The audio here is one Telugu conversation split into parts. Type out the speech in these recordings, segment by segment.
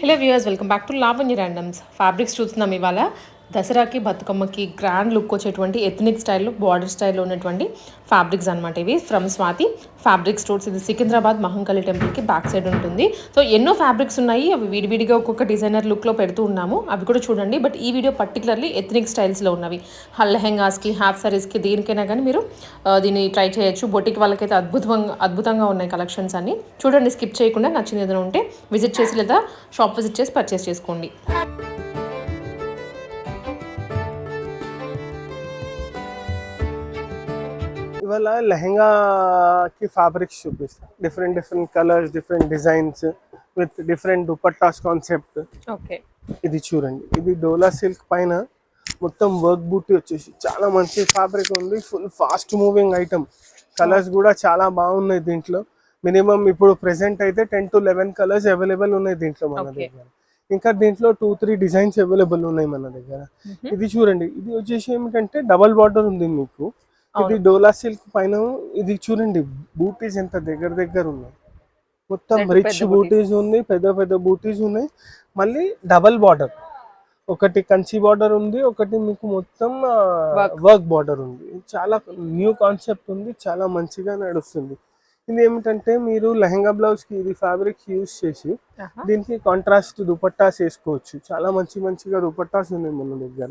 Hello viewers welcome back to Lavanya randoms fabrics చూస్తున్నాం ఇవాళ. దసరాకి బతుకమ్మకి గ్రాండ్ లుక్ వచ్చేటువంటి ఎథనిక్ స్టైల్లో బార్డర్ స్టైల్లో ఉన్నటువంటి ఫ్యాబ్రిక్స్ అనమాట ఇవి ఫ్రమ్ స్వాతి ఫ్యాబ్రిక్ స్టోర్స్ ఇది సికింద్రాబాద్ మహంకాళి టెంపుల్కి బ్యాక్ సైడ్ ఉంటుంది. సో ఎన్నో ఫ్యాబ్రిక్స్ ఉన్నాయి. అవి విడివిడిగా ఒక్కొక్క డిజైనర్ లుక్లో పెడుతూ ఉన్నాము. అవి కూడా చూడండి. బట్ ఈ వీడియో పర్టికులర్లీ ఎథనిక్ స్టైల్స్లో ఉన్నవి. లెహెంగాస్కి హాఫ్ సారీస్కి దేనికైనా కానీ మీరు దీన్ని ట్రై చేయొచ్చు. బొటిక్ వాళ్ళకైతే అద్భుతంగా అద్భుతంగా ఉన్నాయి కలెక్షన్స్ అన్ని. చూడండి స్కిప్ చేయకుండా నచ్చింది ఏదైనా ఉంటే విజిట్ చేసి లేదా షాప్ విజిట్ చేసి పర్చేస్ చేసుకోండి. ఇవాళ లెహంగాకి ఫ్యాబ్రిక్స్ చూపిస్తాను different different colours different designs with different dupattas concept okay ఇది చూడండి. ఇది డోలా సిల్క్ పైన మొత్తం వర్క్ బూటీ వచ్చేసి చాలా మంచి ఫ్యాబ్రిక్ ఉంది. Full fast moving item colours కూడా చాలా బాగున్నాయి దీంట్లో. మినిమం ఇప్పుడు ప్రెసెంట్ అయితే ten to eleven colours available ఉన్నాయి దీంట్లో మన. దగ్గర. ఇంకా దీంట్లో టూ త్రీ డిజైన్స్ అవైలబుల్ ఉన్నాయి మన దగ్గర. ఇది చూడండి. ఇది వచ్చేసి ఏమిటంటే డబల్ బార్డర్ ఉంది మీకు. ఇది డోలా సిల్క్ పైన ఇది చూడండి బూటీస్ ఎంత దగ్గర దగ్గర ఉన్నాయి. మొత్తం రిచ్ బూటీస్ ఉంది పెద్ద పెద్ద బూటీస్ ఉన్నాయి. మళ్ళీ డబల్ బార్డర్ ఒకటి కంచి బార్డర్ ఉంది ఒకటి మీకు మొత్తం. వర్క్ బార్డర్ ఉంది. చాలా న్యూ కాన్సెప్ట్ ఉంది చాలా మంచిగా నడుస్తుంది. ఇది ఏమిటంటే మీరు లెహంగా బ్లౌజ్కి ఇది ఫ్యాబ్రిక్ యూస్ చేసి దీనికి కాంట్రాస్ట్ దుపట్టాస్ వేసుకోవచ్చు. చాలా మంచి మంచిగా దుపట్టాస్ ఉన్నాయి మన దగ్గర.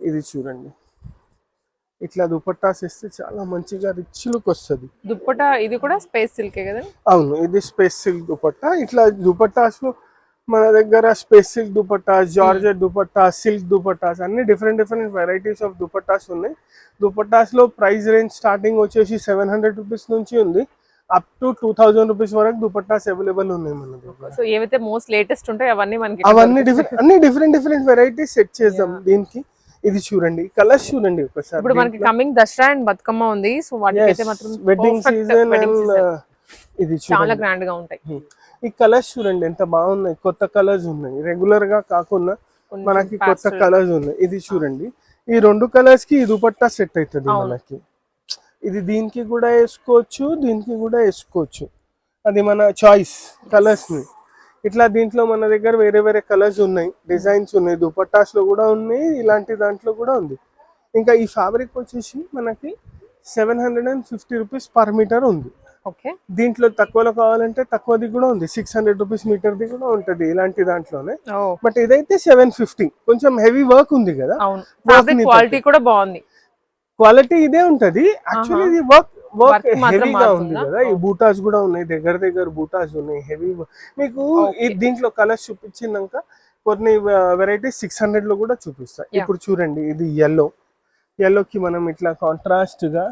ఇది చూడండి. ఇట్లా దుపట్టాస్ వేస్తే చాలా మంచిగా రిచ్ లుక్ వస్తుంది. దుప్పట ఇది కూడా స్పేస్ సిల్కే కదా? అవును ఇది స్పేస్ సిల్క్ దుపట్టా. ఇట్లా దుపట్టాస్ మన దగ్గర space silk dupattas georgette dupattas silk dupattas అన్ని different different varieties of dupattas ఉన్నాయి. దుపట్టాస్లో ప్రైస్ రేంజ్ స్టార్టింగ్ వచ్చేసి సెవెన్ హండ్రెడ్ రూపీస్ నుంచి ఉంది. Up to two thousand rupees వరకు దుపట్టాస్ అవైలబుల్ ఉన్నాయి మన దగ్గర. సో ఏవైతే మోస్ట్ లేటెస్ట్ ఉంటాయో అవన్నీ మనకి అవన్నీ డిఫరెంట్ అన్ని డిఫరెంట్ డిఫరెంట్ వెరైటీస్ సెట్ చేద్దాం దీనికి. ఇది చూడండి కలర్స్ చూడండి ఒకసారి. ఇప్పుడు మనకి కమింగ్ దసరా అండ్ బతుకమ్మ ఉంది. సో వాటికైతే మాత్రం వెడ్డింగ్ సీజన్ season. ఇది చాలా చూడండి. గ్రాండ్గా ఉంటాయి. ఈ కలర్స్ చూడండి ఎంత బాగున్నాయి. కొత్త కలర్స్ ఉన్నాయి. రెగ్యులర్గా కాకుండా మనకి కొత్త. కలర్స్ ఉన్నాయి. ఇది చూడండి. ఈ రెండు కలర్స్కి దుపట్టా సెట్ అవుతుంది. మనకి. ఇది దీనికి కూడా వేసుకోవచ్చు దీనికి కూడా వేసుకోవచ్చు. అది మన చాయిస్ కలర్స్ని ఇట్లా దీంట్లో మన దగ్గర వేరే వేరే కలర్స్ ఉన్నాయి డిజైన్స్ ఉన్నాయి దుపట్టాస్లో కూడా ఉన్నాయి ఇలాంటి దాంట్లో కూడా ఉంది. ఇంకా ఈ ఫ్యాబ్రిక్ వచ్చేసి మనకి seven hundred and fifty rupees per metre ఉంది. ఓకే. దీంట్లో తక్కువలో కావాలంటే తక్కువది కూడా ఉంది. సిక్స్ హండ్రెడ్ రూపీస్ మీటర్ది కూడా ఉంటుంది ఇలాంటి దాంట్లోనే. బట్ ఇదైతే సెవెన్ ఫిఫ్టీ. కొంచెం హెవీ వర్క్ ఉంది కదా. క్వాలిటీ కూడా బాగుంది. క్వాలిటీ ఇదే ఉంటది. యాక్చువల్లీ ఇది వర్క్ వర్క్ మాత్రం ఉంది? కదా. ఈ బూటాస్ కూడా ఉన్నాయి. దగ్గర దగ్గర బూటాస్ ఉన్నాయి. హెవీ మీకు. దీంట్లో కలర్స్ చూపించినాక కొన్ని వెరైటీస్ సిక్స్ హండ్రెడ్లో కూడా చూపిస్తా. ఇప్పుడు చూడండి ఇది ఎల్లో కి మనం ఇట్లా కాంట్రాస్ట్గా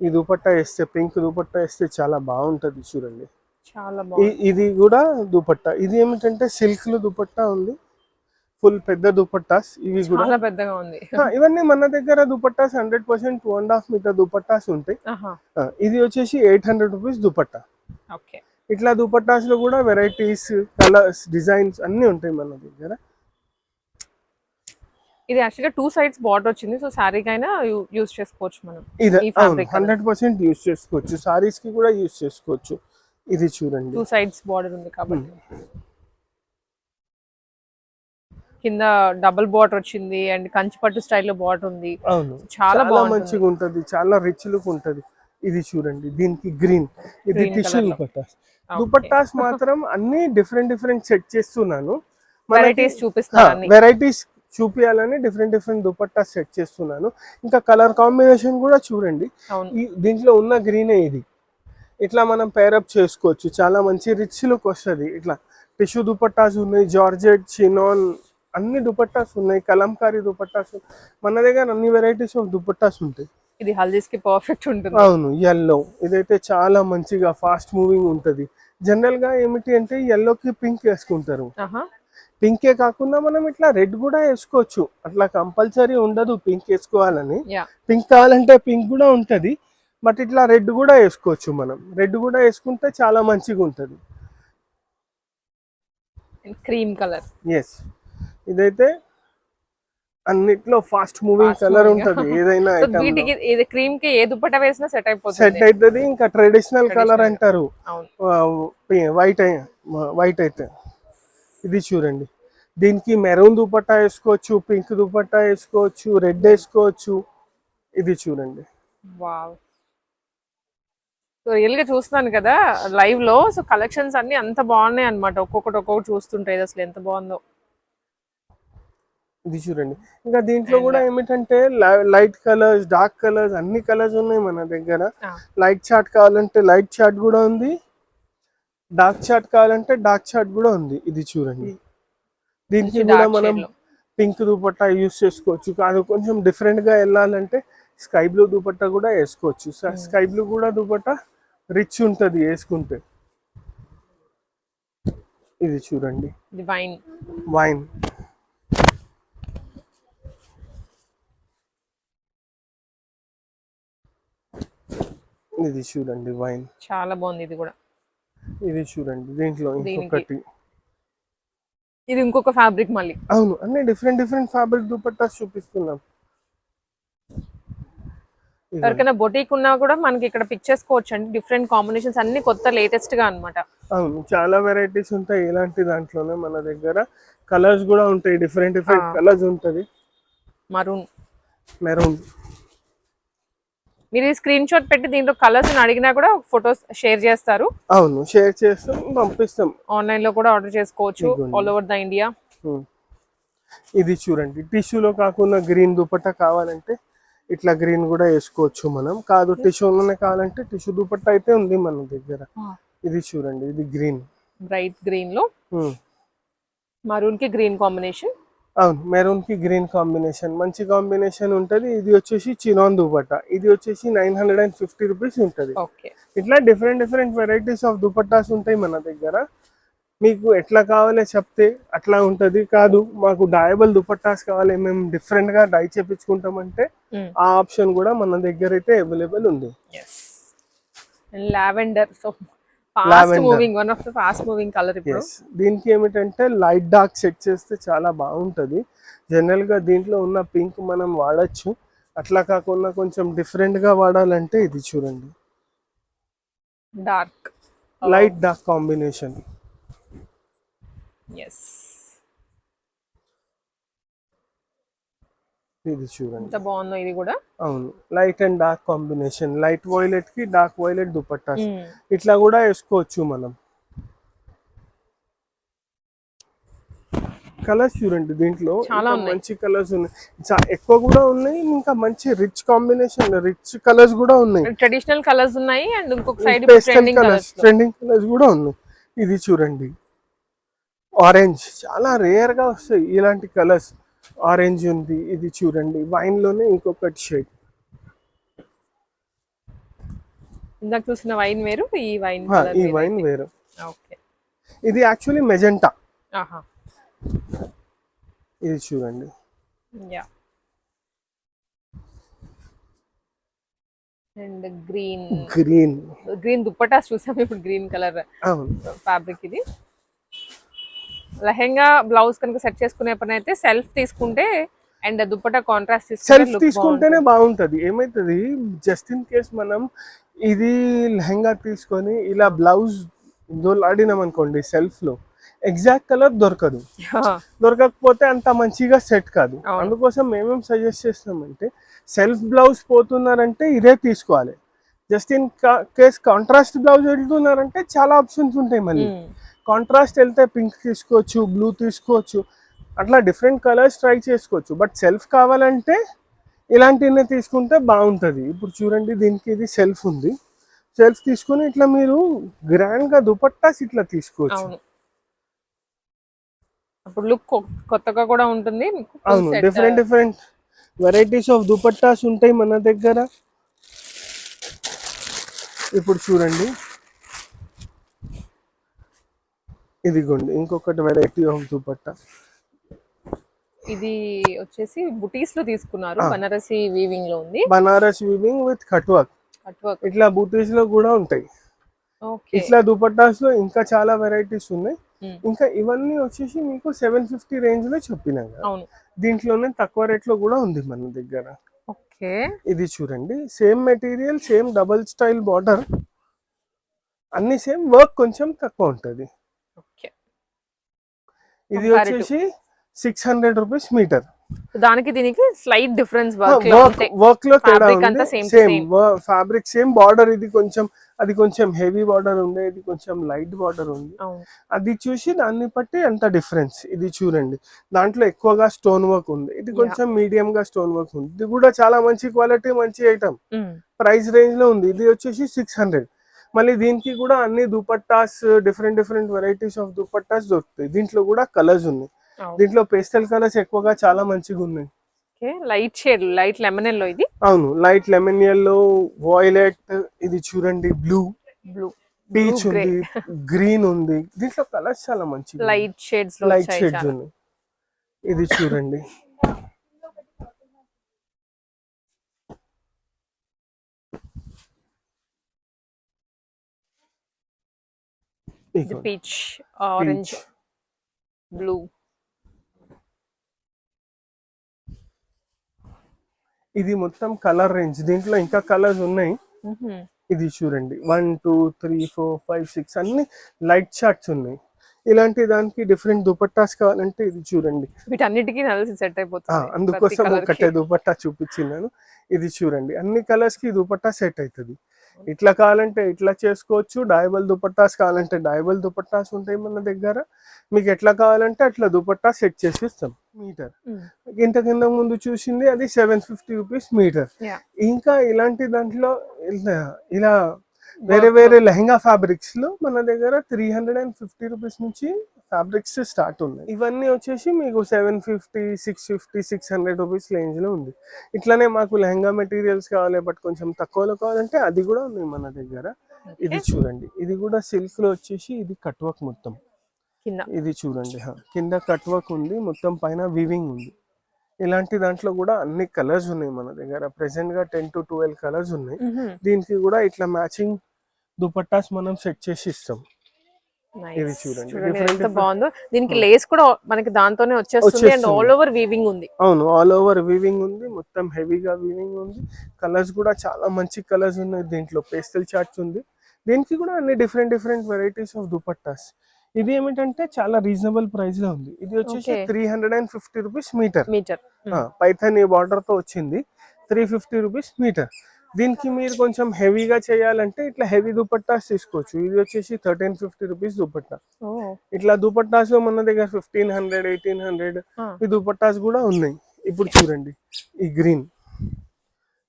ఈ దుపట్టా వేస్తే పింక్ దుపట్టా వేస్తే చాలా బాగుంటది చూడండి. చాలా ఇది కూడా దుపట్టా. ఇది ఏమిటంటే సిల్క్లో దుపట్టా ఉంది. ఫుల్ పెద్ద దుపట్టాస్ ఇవి కూడా. చాలా పెద్దగా ఉంది. ఇవన్నీ మన దగ్గర dupattas hundred percent two and half metre dupattas ఉంటాయి. ఇది వచ్చేసి ఎయిట్ హండ్రెడ్ రూపీస్ దుపట్టా. ఇట్లా దుపట్టాస్లో కూడా వెరైటీస్ కలర్స్ డిజైన్స్ అన్ని ఉంటాయి మన దగ్గర. ఇది యాక్చువల్గా టూ సైడ్స్ బార్డర్ వచ్చింది సో శారీకైనా యూజ్ చేసుకోవచ్చు మనం. ఇది హండ్రెడ్ పర్సెంట్ యూస్ చేసుకోవచ్చు. సారీస్కి కూడా యూస్ చేసుకోవచ్చు. ఇది చూడండి. టూ సైడ్స్ బార్డర్ ఉంది కాబట్టి. కింద డబుల్ బార్డర్ వచ్చింది అండ్ కంచిపట్టు స్టైల్లో బార్డర్ ఉంది. అవును. చాలా. మంచిగా ఉంటది చాలా రిచ్ లుక్ ఉంటది. ఇది చూడండి. దీనికి గ్రీన్. ఇది టిష్యూ లో. దుపట్టాస్ మాత్రం అన్ని డిఫరెంట్ డిఫరెంట్ సెట్ చేస్తున్నాను. వెరైటీస్ చూపిస్తున్నారు అన్ని. వెరైటీస్ చూపించాలని డిఫరెంట్ డిఫరెంట్ దుపట్టాస్ సెట్ చేస్తున్నాను. ఇంకా కలర్ కాంబినేషన్ కూడా చూడండి. దీంట్లో ఉన్న గ్రీనే ఇది. ఇట్లా మనం పేరప్ చేసుకోవచ్చు. చాలా మంచి రిచ్ లుక్ వస్తుంది. ఇట్లా టిష్యూ దుపట్టాస్ ఉన్నాయి. జార్జెట్ చినాన్ అన్ని దుపట్టాస్ ఉన్నాయి కలంకారీ దుపట్టాస్. మన దగ్గర అన్ని వెరైటీస్ ఆఫ్ దుపట్టాస్ ఉంటాయి. ఇది హల్దీస్కి పర్ఫెక్ట్ ఉంటుంది. అవును ఎల్లో ఇదైతే చాలా మంచిగా ఫాస్ట్ మూవింగ్ ఉంటుంది. జనరల్గా ఏమిటి అంటే ఎల్లోకి పింక్ వేసుకుంటారు. పింకే కాకుండా మనం ఇట్లా రెడ్ కూడా వేసుకోవచ్చు. అట్లా కంపల్సరీ ఉండదు పింక్ వేసుకోవాలని. పింక్ కావాలంటే పింక్ కూడా ఉంటది. బట్ ఇట్లా రెడ్ కూడా వేసుకోవచ్చు మనం. రెడ్ కూడా వేసుకుంటే చాలా మంచిగా ఉంటుంది క్రీమ్ కలర్ ఎస్ ఇదైతే అన్నిట్లో ఫాస్ట్ మూవింగ్ కలర్. ఉంటది. ఏదైనా వీటికి ఇది క్రీమ్కి ఏ దుప్పట వేసినా సెట్ సెట్ అయిపోతుంది అవుతుంది ఇంకా ట్రెడిషనల్ కలర్. అంటారు. వైట్ వైట్ అయితే. ఇది చూడండి. దీనికి మెరూన్ దుపట్టా వేసుకోవచ్చు పింక్ దుపట్టా వేసుకోవచ్చు రెడ్ వేసుకోవచ్చు. ఇది చూడండి. వావ్ సో రియల్గా చూస్తున్నాను కదా లైవ్లో. సో కలెక్షన్స్ అన్ని అంత బాగున్నాయి అన్నమాట. ఒక్కొక్కటి ఒక్కొక్కటి చూస్తుంటే ఇది అసలు ఎంత బాగుందో. ఇది చూడండి. ఇంకా దీంట్లో కూడా ఏమిటంటే లైట్ కలర్స్ డార్క్ కలర్స్ అన్ని కలర్స్ ఉన్నాయి మన దగ్గర. లైట్ చార్ట్ కావాలంటే లైట్ చార్ట్ కూడా ఉంది. డార్క్ చార్ట్ కావాలంటే డార్క్ చార్ట్ కూడా ఉంది. ఇది చూడండి. దీనికి కూడా మనం. పింక్ దుపట్టా యూస్ చేసుకోవచ్చు. కాదు కొంచెం డిఫరెంట్గా వెళ్ళాలంటే స్కై బ్లూ దుపట్టా కూడా వేసుకోవచ్చు. స్కై బ్లూ కూడా దుపట్టా రిచ్ ఉంటది వేసుకుంటే. ఇది చూడండి. వైన్. వైన్. ఇది చూడండి వైన్. చాలా బాగుంది ఇది కూడా. ఇది చూడండి దీంట్లో. ఇంకొకటి. ఇది ఇంకొక ఫ్యాబ్రిక్ మళ్ళీ. అవును అన్ని డిఫరెంట్ డిఫరెంట్ ఫ్యాబ్రిక్ దుపట్టాస్ చూపిస్తున్నాం. ఎవరికైనా బొటీక్ ఉన్నా కూడా మనకి ఇక్కడ పిక్ చేసుకోవచ్చు అండి డిఫరెంట్ కాంబినేషన్స్ అన్ని కొత్త లేటెస్ట్గా అన్నమాట. అవును చాలా వెరైటీస్ ఉంటాయి ఇలాంటి దాంట్లోనే మన దగ్గర. కలర్స్ కూడా ఉంటాయి డిఫరెంట్ డిఫరెంట్. కలర్స్ ఉంటది. మరూన్ మెరూన్ మీరు స్క్రీన్ షాట్ పెట్టి దీంట్లో కలర్స్ అడిగినా కూడా ఫొటోస్ షేర్ చేస్తారు. అవును షేర్ చేస్తాం పంపిస్తాం. ఆన్లైన్లో కూడా ఆర్డర్ చేసుకోవచ్చు. All over the India. ఇది చూడండి టిష్యూలో కాకుండా గ్రీన్ దుపట్టా కావాలంటే ఇట్లా గ్రీన్ కూడా వేసుకోవచ్చు మనం. కాదు టిష్యూలోనే కావాలంటే టిష్యూ దుపట్టా అయితే ఉంది మన దగ్గర. ఇది చూడండి ఇది గ్రీన్ బ్రైట్ గ్రీన్లో. మరూన్కి గ్రీన్ కాంబినేషన్ అవును మెరూన్కి గ్రీన్ కాంబినేషన్. మంచి కాంబినేషన్ ఉంటది. ఇది వచ్చేసి చినాన్ దుపట్టా. ఇది వచ్చేసి nine hundred and fifty rupees ఉంటది. ఇట్లా different different varieties of dupattas ఉంటాయి మన దగ్గర. మీకు ఎట్లా కావాలో చెప్తే అట్లా ఉంటది. కాదు మాకు డయబుల్ దుపట్టాస్ కావాలి. మేము డిఫరెంట్గా డై చేపించుకుంటామంటే ఆ ఆప్షన్ కూడా మన దగ్గర అయితే అవైలబుల్ ఉంది. Lavender so fast. Moving one of the fast moving colour ఇప్పుడు. ఎస్ దీనికి ఏమిటంటే లైట్ డార్క్ సెట్ చేస్తే చాలా బాగుంటది. జనరల్గా దీంట్లో ఉన్న పింక్ మనం వాడచ్చు. అట్లా కాకుండా కొంచెం డిఫరెంట్గా వాడాలంటే ఇది చూడండి. Dark light dark combination yes ఇది చూడండి. ఎంత బాగుందో ఇది కూడా? అవును. Light and dark combination light వైలెట్కి dark violet dupatta. ఇట్లా కూడా వేసుకోవచ్చు మనం. కలర్స్ చూడండి దీంట్లో. చాలా. మంచి కలర్స్ ఉన్నాయి. ఎక్కువ కూడా ఉన్నాయి ఇంకా మంచి రిచ్ కాంబినేషన్ రిచ్ కలర్స్ కూడా ఉన్నాయి. ట్రెడిషనల్ కలర్స్ ఉన్నాయి అండ్ ఇంకొక side trending colours colours trending colours కూడా ఉన్నాయి. ఇది చూడండి. ఆరెంజ్ చాలా రేర్గా వస్తాయి ఇలాంటి కలర్స్ ఆరెంజ్ ఉంది ఇది చూడండి. వైన్లోనే ఇంకొకటి షేడ్ ఇందాక చూసిన వైన్ వేరు ఈ వైన్ ఈ వైన్ వేరు. ఓకే ఇది యాక్చువల్లీ మెజెంటా ఆహా. ఇది చూడండి. And green. Green. Green dupattas చూసాం ఇప్పుడు గ్రీన్ కలర్ ఫ్యాబ్రిక్ ఇది. లెహెంగా బ్లౌజ్ కనుక సెట్ చేసుకునే పని అయితే సెల్ఫ్ తీసుకుంటే అండ్ దుప్పటా కాంట్రాస్ట్ సెల్ఫ్ తీసుకుంటేనే బాగుంటది. ఏమైతుంది? జస్ట్ ఇన్ కేస్ మనం ఇది లెహంగా తీసుకొని ఇలా బ్లౌజ్ దోలాడినాం అనుకోండి సెల్ఫ్లో ఎగ్జాక్ట్ కలర్ దొరకదు. దొరకకపోతే అంత మంచిగా సెట్ కాదు. అందుకోసం మేమేం సజెస్ట్ చేస్తామంటే సెల్ఫ్ బ్లౌజ్ పోతున్నారంటే ఇదే తీసుకోవాలి. Just in case contrast blouse వెళ్తున్నారంటే చాలా ఆప్షన్స్ ఉంటాయి మళ్ళీ. కాంట్రాస్ట్ వెళ్తే పింక్ తీసుకోవచ్చు బ్లూ తీసుకోవచ్చు అట్లా డిఫరెంట్ కలర్స్ ట్రై చేసుకోవచ్చు. బట్ సెల్ఫ్ కావాలంటే ఇలాంటివి తీసుకుంటే బాగుంటుంది. ఇప్పుడు చూడండి దీనికి ఇది సెల్ఫ్ ఉంది. సెల్ఫ్ తీసుకొని ఇట్లా మీరు గ్రాండ్గా దుపట్టాస్ ఇట్లా తీసుకోవచ్చు. అవును. అప్పుడు లుక్ కొత్తగా కూడా ఉంటుంది. అవును different different varieties of dupattas ఉంటాయి మన దగ్గర. ఇప్పుడు చూడండి. ఇదిగోండి ఇంకొకటి వెరైటీ ఆఫ్ దుపట్టా. ఇది వచ్చేసి బుటీస్లో తీసుకున్నారు బనారసి వీవింగ్లో ఉంది. Banaras weaving with cut work cut work ఇట్లా బూటీస్లో కూడా ఉంటాయి. ఓకే. ఇట్లా దుపట్టాస్లో ఇంకా చాలా వెరైటీస్ ఉన్నాయి. ఇంకా ఇవన్నీ వచ్చేసి మీకు సెవెన్ ఫిఫ్టీ రేంజ్లో చెప్పినా దీంట్లోనే తక్కువ రేట్లో కూడా ఉంది మన దగ్గర. ఓకే. ఇది చూడండి same material same double style border. అన్ని సేమ్ వర్క్ కొంచెం తక్కువ ఉంటుంది. ఇది. వచ్చేసి సిక్స్ హండ్రెడ్ రూపీస్ మీటర్ దానికి దీనికి స్లైట్ డిఫరెన్స్ వర్క్లో తేడా ఉంది. సేమ్. ఫ్యాబ్రిక్ సేమ్ బార్డర్ ఇది కొంచెం అది కొంచెం హెవీ బార్డర్ ఉంది ఇది కొంచెం లైట్ బార్డర్ ఉంది. అది చూసి దాన్ని బట్టి అంత డిఫరెన్స్ ఇది చూడండి. దాంట్లో ఎక్కువగా స్టోన్ వర్క్ ఉంది. ఇది. కొంచెం మీడియం గా స్టోన్ వర్క్ ఉంది. ఇది కూడా చాలా మంచి క్వాలిటీ మంచి ఐటమ్. ప్రైస్ రేంజ్లో ఉంది. ఇది వచ్చేసి సిక్స్ హండ్రెడ్ మళ్ళీ దీనికి కూడా అన్ని dupattas different different varieties of dupattas దొరుకుతాయి. దీంట్లో కూడా కలర్స్ ఉన్నాయి. దీంట్లో పేస్టల్ కలర్స్ ఎక్కువగా చాలా మంచిగా ఉన్నాయి. Light shade light lemon yellow ఇది? అవును లైట్ లెమన్ ఎల్లో వాయిలెట్ ఇది చూడండి బ్లూ బ్లూ పీచ్. ఉంది గ్రీన్ ఉంది. దీంట్లో కలర్స్ చాలా మంచిగా లైట్ షేడ్స్ లైట్ షేడ్స్. ఉన్నాయి. ఇది చూడండి. ఇది ఇదిగోండి. Peach orange Peach. బ్లూ ఇది మొత్తం కలర్ రేంజ్ దీంట్లో ఇంకా కలర్స్ ఉన్నాయి. ఇది చూడండి. One two three four five six అన్ని లైట్ షార్ట్స్ ఉన్నాయి. ఇలాంటి దానికి డిఫరెంట్ దుపట్టాస్ కావాలంటే ఇది చూడండి. వీటన్నిటికీ నలిసి సెట్ అయిపోతుంది. అందుకోసం ఒకటే. దుపట్టా చూపించినాను ఇది చూడండి. అన్ని కలర్స్కి దుపట్టా సెట్ అవుతుంది ఇట్లా కావాలంటే ఇట్లా చేసుకోవచ్చు డయబల్ దుపట్టాస్ కావాలంటే డయబల్ దుపట్టాస్ ఉంటాయి మన దగ్గర మీకు ఎట్లా కావాలంటే అట్లా దుపట్టా సెట్ చేసి ఇస్తాం మీటర్. ఇంత కింద ముందు చూసింది అది సెవెన్ ఫిఫ్టీ రూపీస్ మీటర్. ఇంకా ఇలాంటి దాంట్లో ఇలా వేరే వేరే లెహంగా ఫ్యాబ్రిక్స్లో మన దగ్గర three hundred and fifty rupees నుంచి ఫ్యాబ్రిక్స్ స్టార్ట్ ఉన్నాయి. ఇవన్నీ వచ్చేసి మీకు seven fifty six fifty six hundred rupees రేంజ్లో ఉంది. ఇట్లానే మాకు లెహంగా మెటీరియల్స్ కావాలి బట్ కొంచెం తక్కువలో కావాలంటే అది కూడా ఉంది మన దగ్గర. ఇది. చూడండి. ఇది కూడా సిల్క్లో వచ్చేసి ఇది కట్ వర్క్ మొత్తం ఇది చూడండి. కింద కట్ వర్క్ ఉంది మొత్తం పైన వివింగ్ ఉంది. ఇలాంటి దాంట్లో కూడా అన్ని కలర్స్ ఉన్నాయి మన దగ్గర. ప్రెసెంట్గా టెన్ టు ట్వెల్వ్ కలర్స్ ఉన్నాయి. దీనికి కూడా ఇట్లా మ్యాచింగ్ దుపట్టాస్ మనం సెట్ చేసి ఇస్తాం. ఇది చూడండి. ఎంత బాగుందో. దీనికి లేస్ కూడా మనకి దాంతోనే వచ్చేస్తుంది అండ్. ఆల్ ఓవర్ వీవింగ్ ఉంది. అవును ఆల్ ఓవర్ వీవింగ్ ఉంది. మొత్తం హెవీగా వీవింగ్ ఉంది. కలర్స్ కూడా చాలా మంచి కలర్స్ ఉన్నాయి దీంట్లో. పేస్టల్ చార్ట్స్ ఉంది. దీనికి కూడా అన్ని different different varieties of dupattas. ఇది ఏమిటంటే చాలా రీజనబుల్ ప్రైస్లో ఉంది. ఇది వచ్చేసి. Three hundred and fifty rupees metre metre Paithan ఈ బార్డర్తో వచ్చింది. త్రీ ఫిఫ్టీ రూపీస్ మీటర్ దీనికి మీరు కొంచెం హెవీగా చేయాలంటే ఇట్లా హెవీ దుపట్టాస్ తీసుకోవచ్చు. ఇది వచ్చేసి థర్టీన్ ఫిఫ్టీ రూపీస్ దుపట్టా. ఇట్లా దుపట్టాస్లో మన దగ్గర ఫిఫ్టీన్ హండ్రెడ్ ఎయిటీన్ హండ్రెడ్ ఈ దుపట్టాస్ కూడా ఉన్నాయి. ఇప్పుడు చూడండి ఈ గ్రీన్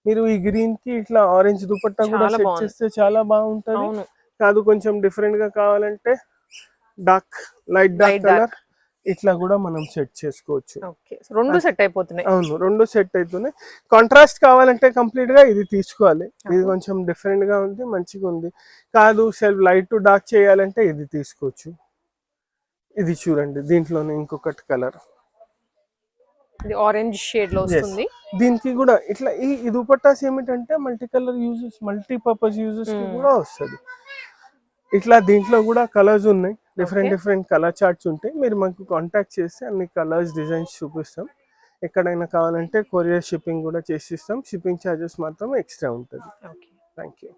మీరు ఈ గ్రీన్కి ఇట్లా ఆరెంజ్ దుపట్టా కూడా సెట్. చేస్తే చాలా బాగుంటది. కాదు కొంచెం డిఫరెంట్గా కావాలంటే డార్క్ లైట్ డార్క్. కలర్ ఇట్లా కూడా మనం సెట్ చేసుకోవచ్చు. ఓకే. రెండు సెట్ అయిపోతున్నాయి. అవును రెండు సెట్ అవుతున్నాయి కాంట్రాస్ట్ కావాలంటే కంప్లీట్గా ఇది తీసుకోవాలి. ఇది కొంచెం డిఫరెంట్గా ఉంది మంచిగా ఉంది. కాదు సెల్ఫ్ లైట్ టు డార్క్ చేయాలంటే ఇది తీసుకోవచ్చు. ఇది చూడండి దీంట్లోనే ఇంకొకటి కలర్. ఇది ఆరెంజ్ షేడ్లో వస్తుంది. దీనికి కూడా ఇట్లా ఈ దుపట్టాస్ ఏమిటంటే multi colour uses multi purpose uses. కూడా వస్తుంది. ఇట్లా దీంట్లో కూడా కలర్స్ ఉన్నాయి. డిఫరెంట్. డిఫరెంట్ కలర్ చార్ట్స్ ఉంటాయి. మీరు మాకు కాంటాక్ట్ చేస్తే అన్ని కలర్స్ డిజైన్స్ చూపిస్తాం. ఎక్కడైనా కావాలంటే కొరియర్ షిప్పింగ్ కూడా చేసిస్తాం. షిప్పింగ్ ఛార్జెస్ మాత్రం ఎక్స్ట్రా ఉంటుంది. Okay thank you